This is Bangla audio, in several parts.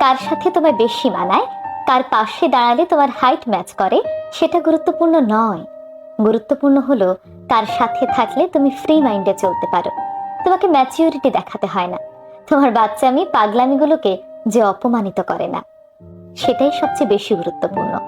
কার সাথে তোমার বেশি মানায় কার পাশে দাঁড়ালে তোমার হাইট ম্যাচ করে, সেটা গুরুত্বপূর্ণ নয়। গুরুত্বপূর্ণ হলো কার সাথে থাকলে তুমি ফ্রি মাইন্ডে চলতে পারো। তোমাকে ম্যাচিউরিটি দেখাতে হয় না। তোমার বাচ্চা বাচ্চামি পাগলামিগুলোকে যে অপমানিত করে না। সেটাই সবচেয়ে বেশি গুরুত্বপূর্ণ।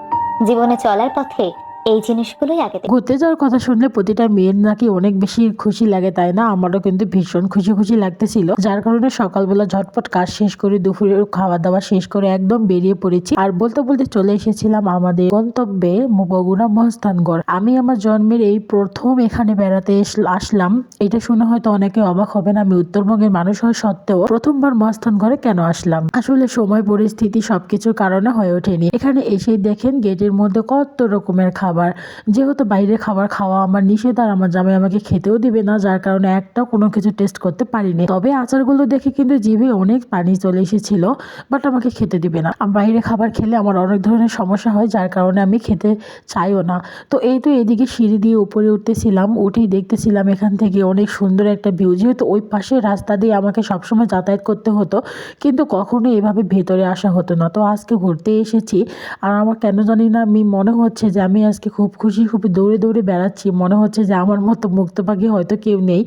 জীবনে চলার পথে এই জিনিসগুলোই আগে ঘুরতে যাওয়ার কথা শুনলে প্রতিটা মেয়ের নাকি অনেক বেশি খুশি লাগে, তাই না? আমারও কিন্তু ভীষণ খুশি খুশি লাগতেছিল। যার কারণে সকালবেলা ঝটপট কাজ শেষ করে দুপুরের খাওয়া দাওয়া শেষ করে একদম বেরিয়ে পড়েছি। আর বলতে বলতে চলে এসেছিলাম আমাদের গন্তব্যে বগুড়া মহস্থানগড়। আমি আমার জন্মের এই প্রথম এখানে বেড়াতে আসলাম। এটা শুনে হয়তো অনেকে অবাক হবেন, আমি উত্তরবঙ্গের মানুষ হওয়া সত্ত্বেও প্রথমবার মহস্থানগড়ে কেন আসলাম? আসলে সময়, পরিস্থিতি সবকিছুর কারণে হয়ে ওঠেনি। এখানে এসেই দেখেন গেটের মধ্যে কত রকমের খাবার যেহেতু বাইরে খাবার খাওয়া আমার নিষেধ আর আমার জামাই আমাকে খেতেও দিবে না, যার কারণে একটাও কোনো কিছু টেস্ট করতে পারিনি। তবে আচারগুলো দেখে কিন্তু জিভে অনেক পানি চলে এসেছিল বাট আমাকে খেতে দিবে না। বাইরে খাবার খেলে আমার অনেক ধরনের সমস্যা হয়, যার কারণে আমি খেতে চাইও না। তো এই তো এদিকে সিঁড়ি দিয়ে উপরে উঠতেছিলাম, উঠেই দেখতেছিলাম এখান থেকে অনেক সুন্দর একটা ভিউ যেহেতু ওই পাশে রাস্তা দিয়ে আমাকে সবসময় যাতায়াত করতে হতো, কিন্তু কখনো এভাবে ভেতরে আসা হতো না। তো আজকে ঘুরতে এসেছি, আর আমার কেন জানি না, আমি মনে হচ্ছে যে আমি আজকে খুব খুশি, খুব দৌড়ে দৌড়ে বেড়াচ্ছি। মনে হচ্ছে যে আমার মতো মুক্ত পাখি হয়তো কেউ নেই।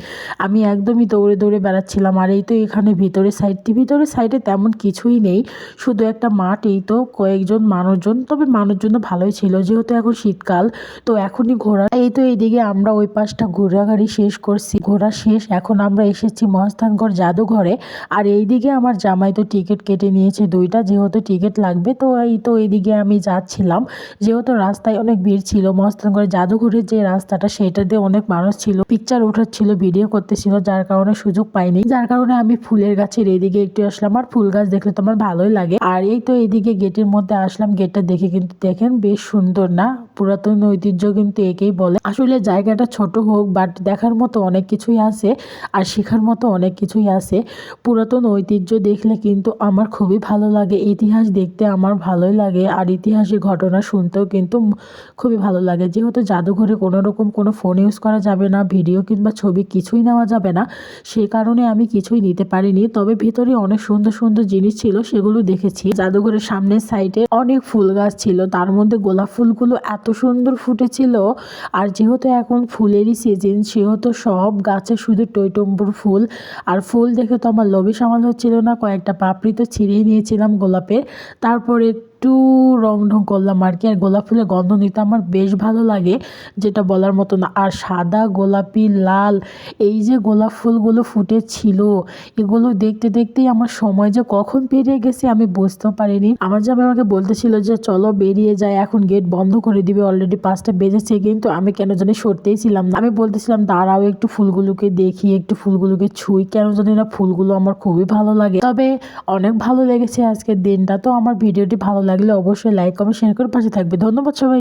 আমি একদমই দৌড়ে দৌড়ে বেড়াচ্ছিলাম আর এই তো এখানে ভিতরে সাইডটি ভিতরে সাইডে তেমন কিছুই নেই। শুধু একটা মাঠ, এই তো কয়েকজন মানুষজন। তবে মানুষজন ভালোই ছিল যেহেতু এখন শীতকাল। তো এখনই ঘোরা, এই তো এইদিকে আমরা ওই পাশটা ঘোরাঘাড়ি শেষ করছি। ঘোরা শেষ, এখন আমরা এসেছি মহাস্থানগড় জাদুঘরে। আর এইদিকে আমার জামাই তো টিকিট কেটে নিয়েছে দুইটা। যেহেতু টিকিট লাগবে, তো এই তো এইদিকে আমি যাচ্ছিলাম। যেহেতু রাস্তায় অনেক ভিড় ছিল মহাস্থানগড়ের জাদুঘরের যে রাস্তাটা সেটা দিয়ে অনেক মানুষ ছিল। পিকচার ওঠাচ্ছিল ভিডিও করতেছিল, যার কারণে সুযোগ পাইনি। যার কারণে আমি ফুলের গাছের এইদিকে একটু আসলাম আর ফুল গাছ দেখলে তো আমার ভালোই লাগে। আর এই তো এইদিকে গেটের মধ্যে আসলাম, গেটটা দেখে কিন্তু দেখেন বেশ সুন্দর না? পুরাতন ঐতিহ্য কিন্তু একেই বলে। আসলে জায়গাটা ছোট হোক বাট দেখার মতো অনেক কিছুই আছে আর শেখার মতো অনেক কিছুই আছে। পুরাতন ঐতিহ্য দেখলে কিন্তু আমার খুবই ভালো লাগে। ইতিহাস দেখতে আমার ভালোই লাগে আর ইতিহাসের ঘটনা শুনতেও কিন্তু উম খুবই ভালো লাগে। যেহেতু জাদুঘরে কোনো রকম কোনো ফোন ইউজ করা যাবে না ভিডিও কিংবা ছবি কিছুই নেওয়া যাবে না, সে কারণে আমি কিছুই নিতে পারিনি। তবে ভিতরে অনেক সুন্দর সুন্দর জিনিস ছিল, সেগুলো দেখেছি। জাদুঘরের সামনের সাইডে অনেক ফুল গাছ ছিল, তার মধ্যে গোলাপ ফুলগুলো এত সুন্দর ফুটেছিল। আর যেহেতু এখন ফুলেরই সিজন সেহেতু সব গাছে শুধু টইটম্বুর ফুল। আর ফুল দেখে তো আমার লোভে সামাল হচ্ছিল না, কয়েকটা পাপড়ি তো ছিঁড়িয়ে নিয়েছিলাম গোলাপের। তারপরে একটু রং ঢং করলাম আর কি। আর গোলাপ ফুলের গন্ধ নিতে আমার বেশ ভালো লাগে, যেটা বলার মতো না। আর সাদা, গোলাপি, লাল, এই যে গোলাপ ফুলগুলো ফুটেছিল, এগুলো দেখতে দেখতেই আমার সময় যে কখন পেরিয়ে গেছে আমি বুঝতেও পারিনি। আমার জামাই আমাকে বলতেছিল যে, চলো বেরিয়ে যায় এখন গেট বন্ধ করে দিবে অলরেডি পাঁচটা বেজেছে, কিন্তু আমি কেন জানি সরতেই ছিলাম না। আমি বলতেছিলাম, দাঁড়াও, একটু ফুলগুলোকে দেখি, একটু ফুলগুলোকে ছুঁই, কেন জানি না ফুলগুলো আমার খুবই ভালো লাগে। তবে অনেক ভালো লেগেছে আজকের দিনটা, তো আমার ভিডিওটি ভালো লাগলে অবশ্যই লাইক কমেন্ট শেয়ার করে পাশে থাকবে। ধন্যবাদ সবাই